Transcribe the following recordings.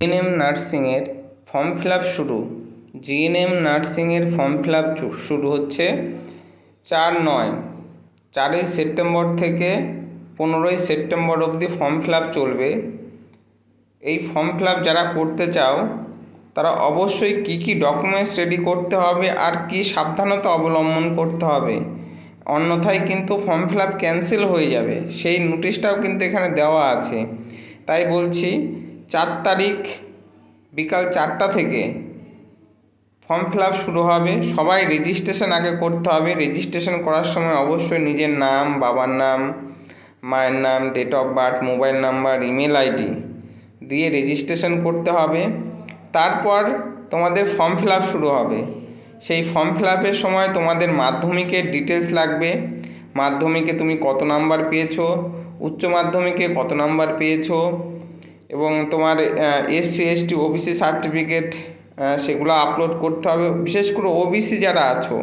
GNM নার্সিংয়ের form fill up শুরু। GNM নার্সিংয়ের ফর্ম ফিল আপ শুরু হচ্ছে চার নয়। চারই সেপ্টেম্বর থেকে পনেরোই সেপ্টেম্বর অবধি ফর্ম ফিল আপ চলবে। এই ফর্ম ফিল আপ যারা করতে চাও, তারা অবশ্যই কী কী ডকুমেন্টস রেডি করতে হবে আর কী সাবধানতা অবলম্বন করতে হবে। অন্যথায় কিন্তু ফর্ম ফিল আপ ক্যান্সেল হয়ে যাবে। সেই নোটিশটাও কিন্তু এখানে দেওয়া আছে। তাই বলছি চার তারিখ বিকাল চারটা থেকে ফর্ম ফিল আপ শুরু হবে। সবাই রেজিস্ট্রেশন আগে করতে হবে। রেজিস্ট্রেশন করার সময় অবশ্যই নিজের নাম, বাবার নাম, মায়ের নাম date of birth mobile number email ID দিয়ে রেজিস্ট্রেশন করতে হবে। তারপর তোমাদের ফর্ম ফিল আপ শুরু হবে। সেই ফর্ম ফিল আপের সময় তোমাদের মাধ্যমিকের ডিটেলস লাগবে। মাধ্যমিকে তুমি কত নাম্বার পেয়েছ? উচ্চ মাধ্যমিকে কত নাম্বার পেয়েছ? এবং তোমার এসসি এসটি ওবিসি সার্টিফিকেট সেগুলো আপলোড করতে হবে। বিশেষ করে ওবিসি যারা আছো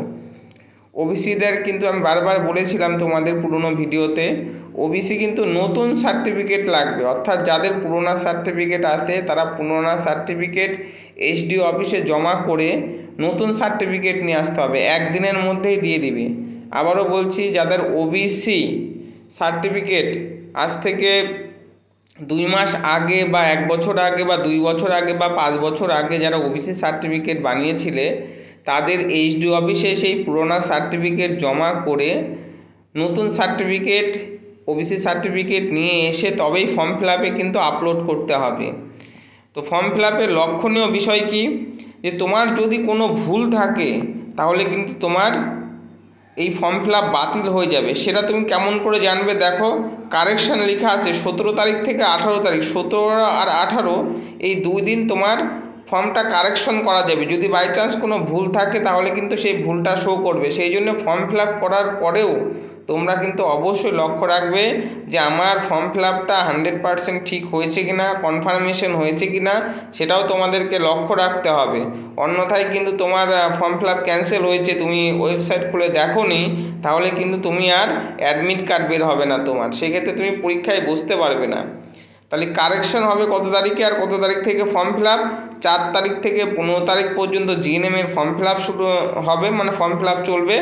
ওবিসিদের কিন্তু আমি বারবার বলেছিলাম তোমাদের পুরনো ভিডিওতে ওবিসি কিন্তু নতুন সার্টিফিকেট লাগবে। অর্থাৎ যাদের পুরোনো সার্টিফিকেট আছে, তারা পুরোনো সার্টিফিকেট এইচডিও অফিসে জমা করে নতুন সার্টিফিকেট নিয়ে আসতে হবে। একদিনের মধ্যেই দিয়ে দিবে। আবারও বলছি, যাদের ওবিসি সার্টিফিকেট আজ থেকে দুই মাস আগে বা এক বছর আগে বা দুই বছর আগে বা পাঁচ বছর আগে যারা ওবিসি সার্টিফিকেট বানিয়েছিলে, তাদের এইচডি অফিসে সেই পুরোনো সার্টিফিকেট জমা করে নতুন সার্টিফিকেট ওবিসি সার্টিফিকেট নিয়ে এসে তবেই ফর্ম ফিল আপে কিন্তু আপলোড করতে হবে। তো ফর্ম ফিল আপের লক্ষণীয় বিষয় কি? যে তোমার যদি কোনো ভুল থাকে, তাহলে কিন্তু তোমার এই ফর্ম ফিল বাতিল হয়ে যাবে। সেটা তুমি কেমন করে জানবে দেখো? কারেকশান লেখা আছে, সতেরো তারিখ থেকে আঠারো তারিখ, সতেরো আর আঠারো, এই দুই দিন তোমার ফর্মটা কারেকশন করা যাবে। যদি বাই চান্স কোনো ভুল থাকে, তাহলে কিন্তু সেই ভুলটা শো করবে। সেই জন্য ফর্ম ফিল করার পরেও তোমরা কিন্তু অবশ্যই লক্ষ্য রাখবে যে আমার ফর্ম ফিল আপটা হান্ড্রেড পারসেন্ট ঠিক হয়েছে কি না কনফার্মেশন হয়েছে কি না সেটাও তোমাদেরকে লক্ষ্য রাখতে হবে। অন্যথায় কিন্তু তোমার ফর্ম ফিল আপ ক্যান্সেল হয়েছে, তুমি ওয়েবসাইট খুলে দেখো নি তাহলে কিন্তু তুমি আর অ্যাডমিট কার্ড বের হবে না তোমার। সেক্ষেত্রে তুমি পরীক্ষায় বসতে পারবে না। তাহলে কারেকশন হবে কত তারিখে আর কত তারিখ থেকে ফর্ম ফিল আপ চার তারিখ থেকে পনেরো তারিখ পর্যন্ত জিএনএমের ফর্ম ফিল আপ শুরু হবে মানে ফর্ম ফিল আপ চলবে।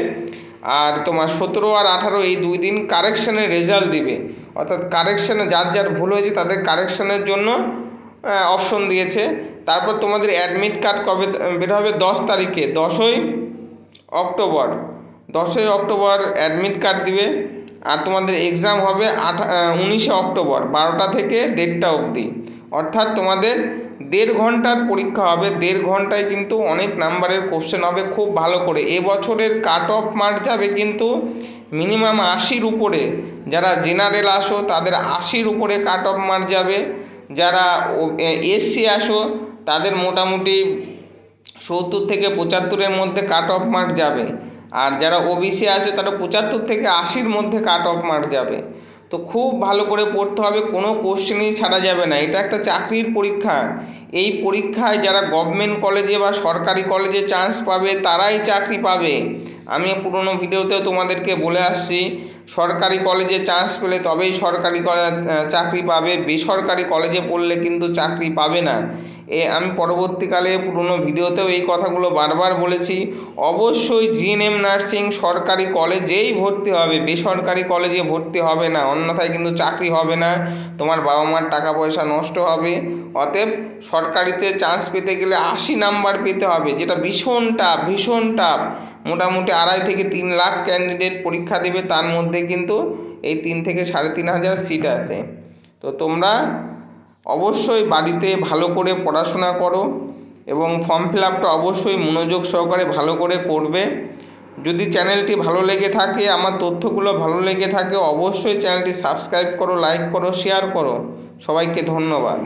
আর তোমার সতেরো আর আঠারো এই দুই দিন কারেকশানের রেজাল্ট দিবে। অর্থাৎ কারেকশানে যার যার ভুল হয়েছে তাদের কারেকশানের জন্য অপশন দিয়েছে। তারপর তোমাদের অ্যাডমিট কার্ড কবে বের হবে? দশ তারিখে, দশই অক্টোবর। দশই অক্টোবর অ্যাডমিট কার্ড দিবে। আর তোমাদের এক্সাম হবে আঠা উনিশে অক্টোবর, বারোটা থেকে দেড়টা অবধি। অর্থাৎ তোমাদের দেড় ঘণ্টার পরীক্ষা হবে, দেড় ঘন্টায় কিন্তু অনেক নাম্বারের কোশ্চেন হবে, খুব ভালো করে। এবছরের কাট অফ মার্ক যাবে কিন্তু মিনিমাম আশির উপরে। যারা জেনারেল আসো, তাদের আশির উপরে কাট অফ মার্ক যাবে। যারা এসসি আসো, তাদের মোটামুটি সত্তর থেকে পঁচাত্তরের মধ্যে কাট অফ মার্ক যাবে। আর যারা ওবিসি আছে, তারা পঁচাত্তর থেকে আশির মধ্যে কাট অফ মার্ক যাবে। তো খুব ভালো করে পড়তে হবে, কোনো কোশ্চেনই ছাড়া যাবে না। এটা একটা চাকরির পরীক্ষা। এই পরীক্ষায় যারা গভর্নমেন্ট কলেজে বা সরকারি কলেজে চান্স পাবে, তারাই চাকরি পাবে। আমি পুরনো ভিডিওতেও তোমাদেরকে বলে আসছি, সরকারি কলেজে চান্স পেলে তবেই সরকারি চাকরি পাবে। বেসরকারি কলেজে পড়লে কিন্তু চাকরি পাবে না। এ আমি পরবর্তীকালে পুরনো ভিডিওতেও এই কথাগুলো বারবার বলেছি। অবশ্যই জিএনএম নার্সিং সরকারি কলেজেই ভর্তি হবে। বেসরকারি কলেজে ভর্তি হবে না। অন্যথায় কিন্তু চাকরি হবে না। তোমার বাবা মার টাকা পয়সা নষ্ট হবে। অতএব সরকারিতে চান্স পেতে গেলে আশি নাম্বার পেতে হবে, যেটা ভীষণ টাফ ভীষণ টাফ মোটামুটি আড়াই থেকে তিন লাখ ক্যান্ডিডেট পরীক্ষা দেবে, তার মধ্যে কিন্তু এই তিন থেকে সাড়ে তিন হাজার সিট আছে। তো তোমরা অবশ্যই বাড়িতে ভালো করে পড়াশোনা করো এবং ফর্ম ফিল আপটা অবশ্যই মনোযোগ সহকারে ভালো করে করবে। যদি চ্যানেলটি ভালো লেগে থাকে, আমার তথ্যগুলো ভালো লেগে থাকে, অবশ্যই চ্যানেলটি সাবস্ক্রাইব করো লাইক করো শেয়ার করো। সবাইকে ধন্যবাদ।